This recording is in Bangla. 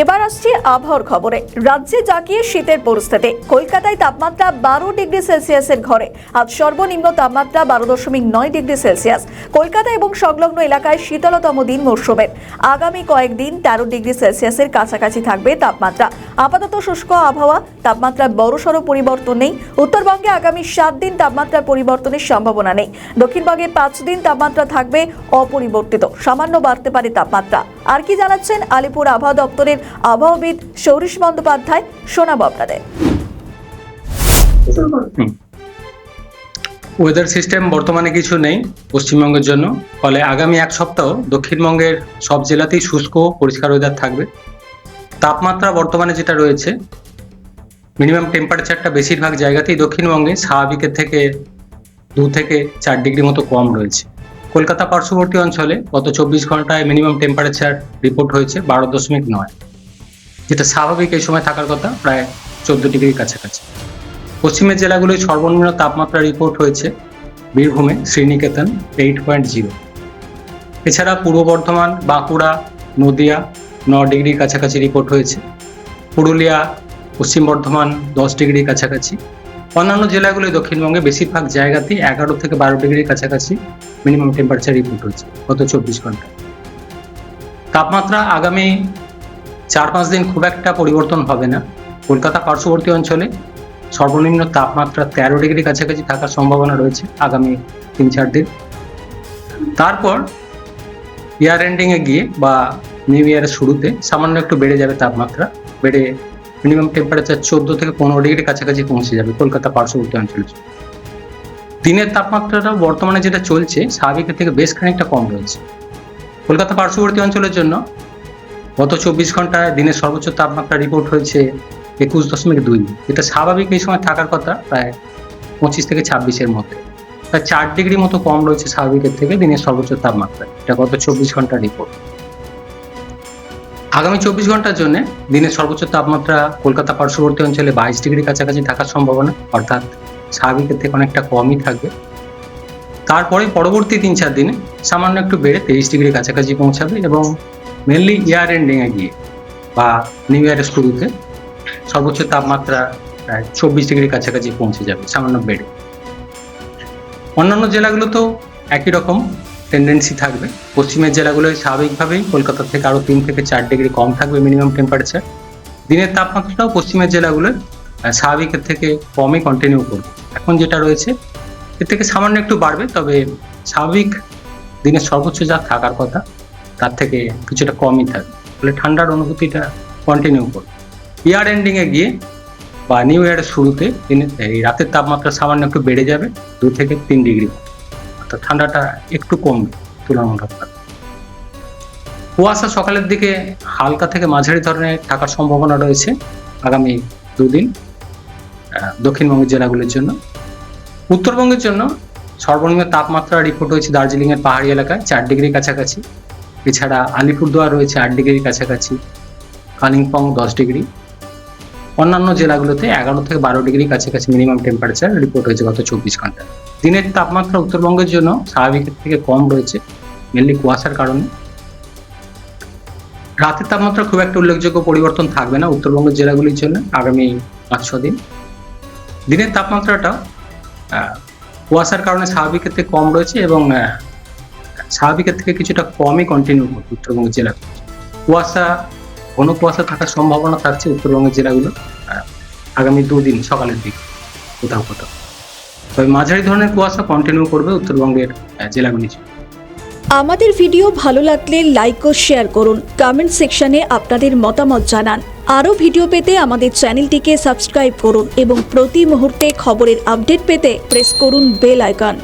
এবার আসছে আবহাওয়ার খবরে। রাজ্যে জাগিয়ে শীতের পরিস্থিতি। কলকাতায় তাপমাত্রা বারো ডিগ্রি সেলসিয়াসের ঘরে। আজ সর্বনিম্ন তাপমাত্রা বারো দশমিক নয় ডিগ্রি সেলসিয়াস। কলকাতা এবং সংলগ্ন এলাকায় শীতলতম দিন মরশুমের। আগামী কয়েকদিন তেরো ডিগ্রি সেলসিয়াসের কাছাকাছি থাকবে তাপমাত্রা। আপাতত শুষ্ক আবহাওয়া, তাপমাত্রার বড়সড় পরিবর্তন নেই। উত্তরবঙ্গে আগামী সাত দিন তাপমাত্রার পরিবর্তনের সম্ভাবনা নেই। দক্ষিণবঙ্গে পাঁচ দিন তাপমাত্রা থাকবে অপরিবর্তিত। সামান্য বাড়তে পারে তাপমাত্রা। আর কি জানাচ্ছেন আলিপুর আবহাওয়া দপ্তরের আবহাওয়াবিদ সৌরিশ বন্দ্যোপাধ্যায়? শোনাব আপনাদের। ওয়েদার সিস্টেম বর্তমানে কিছু নেই পশ্চিমবঙ্গের জন্য। ফলে আগামী এক সপ্তাহ দক্ষিণবঙ্গের সব জেলাতেই শুষ্ক, পরিষ্কার ওয়েদার থাকবে। তাপমাত্রা বর্তমানে যেটা রয়েছে মিনিমাম টেম্পারেচারটা বেশিরভাগ জায়গাতেই দক্ষিণবঙ্গে স্বাভাবিকের থেকে দু থেকে চার ডিগ্রি মতো কম রয়েছে। কলকাতা পার্শ্ববর্তী অঞ্চলে গত চব্বিশ ঘন্টায় মিনিমাম টেম্পারেচার রিপোর্ট হয়েছে বারো দশমিক নয়। যেটা স্বাভাবিক এই সময় থাকার কথা, প্রায় চোদ্দ ডিগ্রির কাছাকাছি। পশ্চিমের জেলাগুলোয় সর্বনিম্ন তাপমাত্রা রিপোর্ট হয়েছে বীরভূমে, শ্রীনিকেতন এইট পয়েন্ট জিরো এছাড়া পূর্ব বর্ধমান, বাঁকুড়া, নদিয়া ন ডিগ্রির কাছাকাছি রিপোর্ট হয়েছে। পুরুলিয়া, পশ্চিম বর্ধমান দশ ডিগ্রির কাছাকাছি। অন্যান্য জেলাগুলোয় দক্ষিণবঙ্গে বেশিরভাগ জায়গাতেই এগারো থেকে বারো ডিগ্রির কাছাকাছি মিনিমাম টেম্পারেচার রিপোর্ট হয়েছে গত চব্বিশ ঘণ্টা তাপমাত্রা আগামী চার পাঁচ দিন খুব একটা পরিবর্তন হবে না। কলকাতা পার্শ্ববর্তী অঞ্চলে সর্বনিম্ন তাপমাত্রা তেরো ডিগ্রি কাছাকাছি থাকার সম্ভাবনা রয়েছে আগামী তিন চার দিন। তারপর ইয়ার এন্ডিং এ গিয়ে বা নিউ ইয়ারের শুরুতে সামান্য একটু বেড়ে যাবে তাপমাত্রা, বেড়ে মিনিমাম টেম্পারেচার চোদ্দ থেকে পনেরো ডিগ্রি কাছাকাছি পৌঁছে যাবে কলকাতা পার্শ্ববর্তী অঞ্চলে। দিনের তাপমাত্রাটা বর্তমানে যেটা চলছে স্বাভাবিকের থেকে বেশ খানিকটা কম রয়েছে। কলকাতা পার্শ্ববর্তী অঞ্চলের জন্য গত চব্বিশ ঘন্টায় দিনের সর্বোচ্চ তাপমাত্রা রিপোর্ট হয়েছে একুশ দশমিক দুই। এটা স্বাভাবিক এই সময় থাকার কথা প্রায় পঁচিশ থেকে ছাব্বিশের মধ্যে। প্রায় চার ডিগ্রি মতো কম রয়েছে স্বাভাবিকের থেকে দিনের সর্বোচ্চ তাপমাত্রা। এটা গত চব্বিশ ঘণ্টা রিপোর্ট আগামী চব্বিশ ঘণ্টার জন্য দিনের সর্বোচ্চ তাপমাত্রা কলকাতা পার্শ্ববর্তী অঞ্চলে বাইশ ডিগ্রি কাছাকাছি থাকার সম্ভাবনা, অর্থাৎ স্বাভাবিকের থেকে অনেকটা কমই থাকবে। তারপরে পরবর্তী তিন চার দিনে সামান্য একটু বেড়ে তেইশ ডিগ্রি কাছাকাছি পৌঁছাবে এবং মেনলি ইয়ার এন্ডিংয়ে গিয়ে বা নিউ ইয়ারের শুরুতে সর্বোচ্চ তাপমাত্রা প্রায় চব্বিশ ডিগ্রি কাছাকাছি পৌঁছে যাবে, সামান্য বেড়ে। অন্যান্য জেলাগুলোতেও একই রকম। টেন্ডেন্সি থাকবে। পশ্চিমের জেলাগুলোয় স্বাভাবিকভাবেই কলকাতা থেকে আরও তিন থেকে চার ডিগ্রি কম থাকবে মিনিমাম টেম্পারেচার দিনের তাপমাত্রাটাও পশ্চিমের জেলাগুলোয় স্বাভাবিকের থেকে কমই কন্টিনিউ করবে। এখন যেটা রয়েছে, এর থেকে সামান্য একটু বাড়বে, তবে স্বাভাবিক দিনের সর্বোচ্চ যা থাকার কথা, তার থেকে কিছুটা কমই থাকবে। ফলে ঠান্ডার অনুভূতিটা কন্টিনিউ করবে। ইয়ার এন্ডিংয়ে গিয়ে বা নিউ ইয়ারের শুরুতে দিনে, এই রাতের তাপমাত্রা সামান্য একটু বেড়ে যাবে, দু থেকে তিন ডিগ্রি অর্থাৎ ঠান্ডাটা একটু কমবে তুলনামূলক কুয়াশা সকালের দিকে হালকা থেকে মাঝারি ধরনের থাকার সম্ভাবনা রয়েছে আগামী দুদিন দক্ষিণবঙ্গের জেলাগুলির জন্য। উত্তরবঙ্গের জন্য সর্বনিম্ন তাপমাত্রা রিপোর্ট হয়েছে দার্জিলিংয়ের পাহাড়ি এলাকায় চার ডিগ্রি কাছাকাছি। এছাড়া আলিপুরদুয়ার রয়েছে আট ডিগ্রির কাছাকাছি। কালিম্পং দশ ডিগ্রি। অন্যান্য জেলাগুলোতে এগারো থেকে বারো ডিগ্রি কাছাকাছি মিনিমাম টেম্পারেচার রিপোর্ট হয়েছে গত চব্বিশ ঘণ্টা দিনের তাপমাত্রা উত্তরবঙ্গের জন্য স্বাভাবিকের থেকে কম রয়েছে মেনলি কুয়াশার কারণে। রাতের তাপমাত্রা খুব একটা উল্লেখযোগ্য পরিবর্তন থাকবে না উত্তরবঙ্গের জেলাগুলির জন্য আগামী পাঁচ ছ দিন। দিনের তাপমাত্রাটা কুয়াশার কারণে স্বাভাবিকের থেকে কম রয়েছে এবং স্বাভাবিকের থেকে কিছুটা কমই কন্টিনিউ করবে উত্তরবঙ্গের জেলা কুয়াশা, ঘন কুয়াশা থাকার সম্ভাবনা থাকছে উত্তরবঙ্গের জেলাগুলো আগামী দুদিন সকালের দিকে, কোথাও কোথাও। তবে মাঝারি ধরনের কুয়াশা কন্টিনিউ করবে উত্তরবঙ্গের জেলাগুলি। আমাদের ভিডিও ভালো লাগলে লাইক ও শেয়ার করুন। কমেন্ট সেকশনে আপনাদের মতামত জানান। আরও ভিডিও পেতে আমাদের চ্যানেলটিকে সাবস্ক্রাইব করুন এবং প্রতি মুহূর্তে খবরের আপডেট পেতে প্রেস করুন বেল আইকন